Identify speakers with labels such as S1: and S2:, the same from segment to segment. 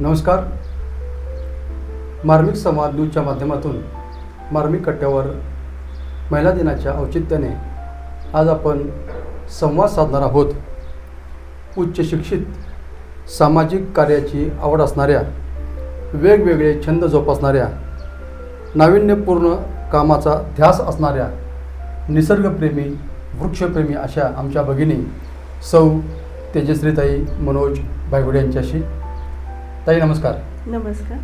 S1: नमस्कार. मार्मिक संवाद न्यूजच्या माध्यमातून मार्मिक कट्ट्यावर महिला दिनाच्या औचित्याने आज आपण संवाद साधणार आहोत. उच्च शिक्षित सामाजिक कार्याची आवड असणाऱ्या वेगवेगळे छंद जोपासणाऱ्या नाविन्यपूर्ण कामाचा ध्यास असणाऱ्या निसर्गप्रेमी वृक्षप्रेमी अशा आमच्या भगिनी सौ तेजश्रीताई मनोज भायगुडे यांच्याशी ताई नमस्कार.
S2: नमस्कार.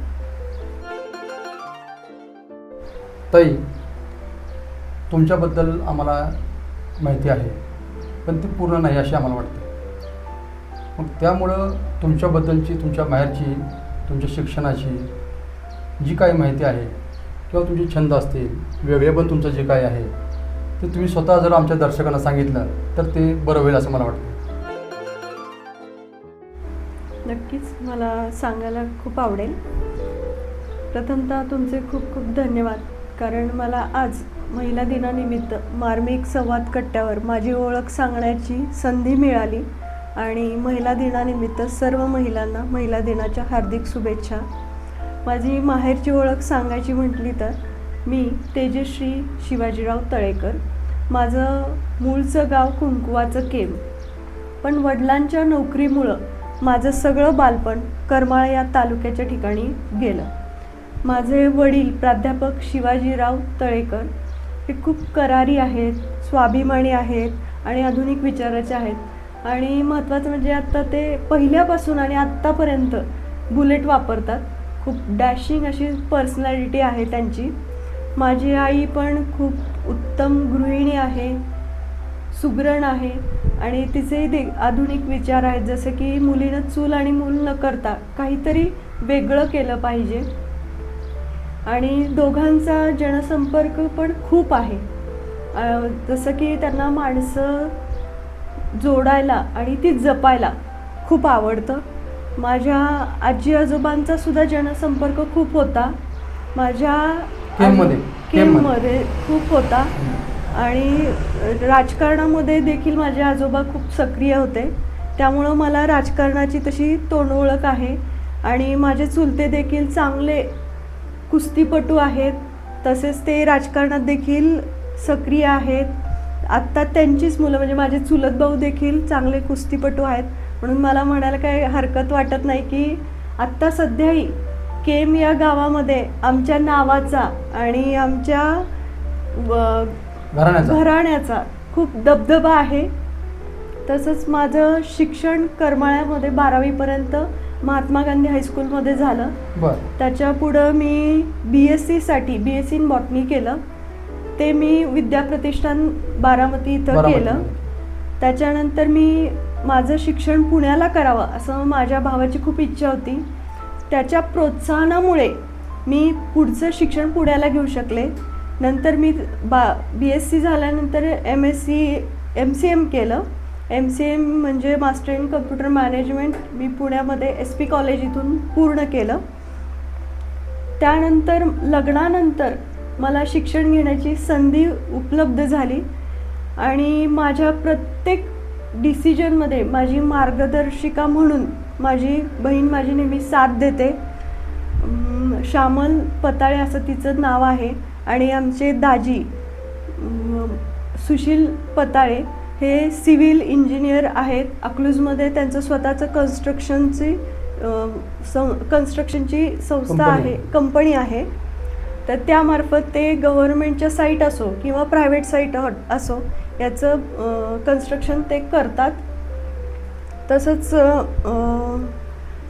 S1: ताई तुमच्याबद्दल आम्हाला माहिती आहे पण ती पूर्ण नाही अशी आम्हाला वाटते. मग त्यामुळं तुमच्याबद्दलची तुमच्या माहेरची तुमच्या शिक्षणाची जी काही माहिती आहे किंवा तुमचे छंद असतील वेगळे पण तुमचं जे काय आहे ते तुम्ही स्वतः जर आमच्या दर्शकांना सांगितलं तर ते बरं होईल असं मला वाटतं.
S2: नक्कीच मला सांगायला खूप आवडेल. प्रथमतः तुमचे खूप खूप धन्यवाद. कारण मला आज महिला दिनानिमित्त मार्मिक संवाद कट्ट्यावर माझी ओळख सांगण्याची संधी मिळाली आणि महिला दिनानिमित्त सर्व महिलांना महिला दिनाच्या हार्दिक शुभेच्छा. माझी माहेरची ओळख सांगायची म्हटली तर मी तेजश्री शिवाजीराव तळेकर. माझं मूळचं गाव कुंकुवाचं केम. पण वडिलांच्या नोकरीमुळं माझं सगळं बालपण करमाळ या तालुक्याच्या ठिकाणी गेलं. माझे वडील प्राध्यापक शिवाजीराव तळेकर हे खूप करारी आहेत स्वाभिमानी आहेत आणि आधुनिक विचाराचे आहेत. आणि महत्त्वाचं म्हणजे आत्ता ते पहिल्यापासून आणि आत्तापर्यंत बुलेट वापरतात. खूप डॅशिंग अशी पर्सनॅलिटी आहे त्यांची. माझी आई पण खूप उत्तम गृहिणी आहे. सुगरण आहे आणि तिचे दे आधुनिक विचार आहेत जसं की मुलीनं चूल आणि मूल न करता काहीतरी वेगळं केलं पाहिजे. आणि दोघांचा जनसंपर्क पण खूप आहे. जसं की त्यांना माणसं जोडायला आणि ती जपायला खूप आवडतं. माझ्या आजी आजोबांचा सुद्धा जनसंपर्क खूप होता. माझ्या?
S1: केममध्ये
S2: खूप होता. आणि राजकारणामध्ये देखील माझे आजोबा खूप सक्रिय होते. त्यामुळं मला राजकारणाची तशी तोंडओळख आहे. आणि माझे चुलते देखील चांगले कुस्तीपटू आहेत. तसेच ते राजकारणात देखील सक्रिय आहेत. आत्ता त्यांचीच मुलं म्हणजे माझे चुलत भाऊ देखील चांगले कुस्तीपटू आहेत. म्हणून मला म्हणायला काही हरकत वाटत नाही की आत्ता सध्याही केम या गावामध्ये आमच्या नावाचा आणि आमच्या व-
S1: घराण्याचा?
S2: घराण्याचा. खूप दबदबा आहे. तसंच माझं शिक्षण करमाळ्यामध्ये बारावीपर्यंत महात्मा गांधी हायस्कूलमध्ये झालं. त्याच्या पुढं मी बी एस सीसाठी B S C in botany केलं. ते मी विद्याप्रतिष्ठान बारामती इथं. केलं. त्याच्यानंतर मी माझं शिक्षण पुण्याला करावं असं माझ्या भावाची खूप इच्छा होती. त्याच्या प्रोत्साहनामुळे मी पुढचं शिक्षण पुण्याला घेऊ शकले. नंतर मी बा बी एस सी झाल्यानंतर M S C M C M केलं. एम सी एम म्हणजे मास्टर इन कम्प्युटर मॅनेजमेंट मी पुण्यामध्ये एस पी कॉलेज इथून पूर्ण केलं. त्यानंतर लग्नानंतर मला शिक्षण घेण्याची संधी उपलब्ध झाली आणि माझ्या प्रत्येक डिसिजनमध्ये माझी मार्गदर्शिका म्हणून माझी बहीण माझी नेहमी साथ देते. श्यामल पताळे असं तिचं नाव आहे. आणि आमचे दाजी सुशील पताळे हे सिव्हिल इंजिनियर आहेत. अकलूजमध्ये त्यांचं स्वतःचं कन्स्ट्रक्शनची सं कन्स्ट्रक्शनची संस्था आहे. कंपनी आहे. तर त्यामार्फत ते गव्हर्नमेंटच्या साईट असो किंवा प्रायव्हेट साईट असो याचं कन्स्ट्रक्शन ते करतात. तसंच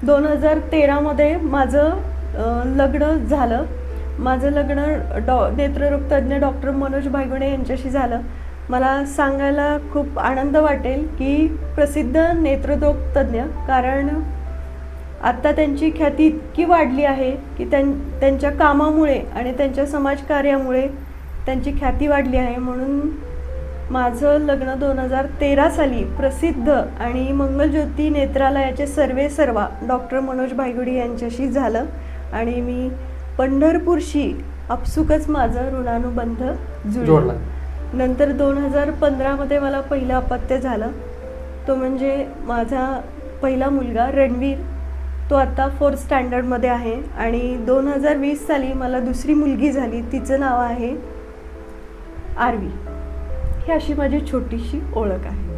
S2: दोन हजार तेरामध्ये माझं लग्न झालं. माझं लग्न डॉ नेत्ररोग तज्ज्ञ डॉक्टर मनोज भायगुणे यांच्याशी झालं. मला सांगायला खूप आनंद वाटेल की प्रसिद्ध नेत्ररोगतज्ञ कारण आत्ता त्यांची ख्याती इतकी वाढली आहे की त्यां त्यांच्या कामामुळे आणि त्यांच्या समाजकार्यामुळे त्यांची ख्याती वाढली आहे. म्हणून माझं लग्न दोन हजार तेरा साली प्रसिद्ध आणि मंगलज्योती नेत्रालयाचे सर्वे सर्वा डॉक्टर मनोज भायगुडी यांच्याशी झालं. आणि मी पंढरपूरशी आपसुकच माझं ऋणानुबंध जुळला. नंतर दोन हजार पंधरामध्ये मला पहिलं अपत्य झालं. तो म्हणजे माझा पहिला मुलगा रणवीर. तो आता फोर्थ स्टँडर्डमध्ये आहे आणि दोन हजार वीस साली मला दुसरी मुलगी झाली. तिचं नाव आहे आरवी ही अशी माझी छोटीशी ओळख आहे.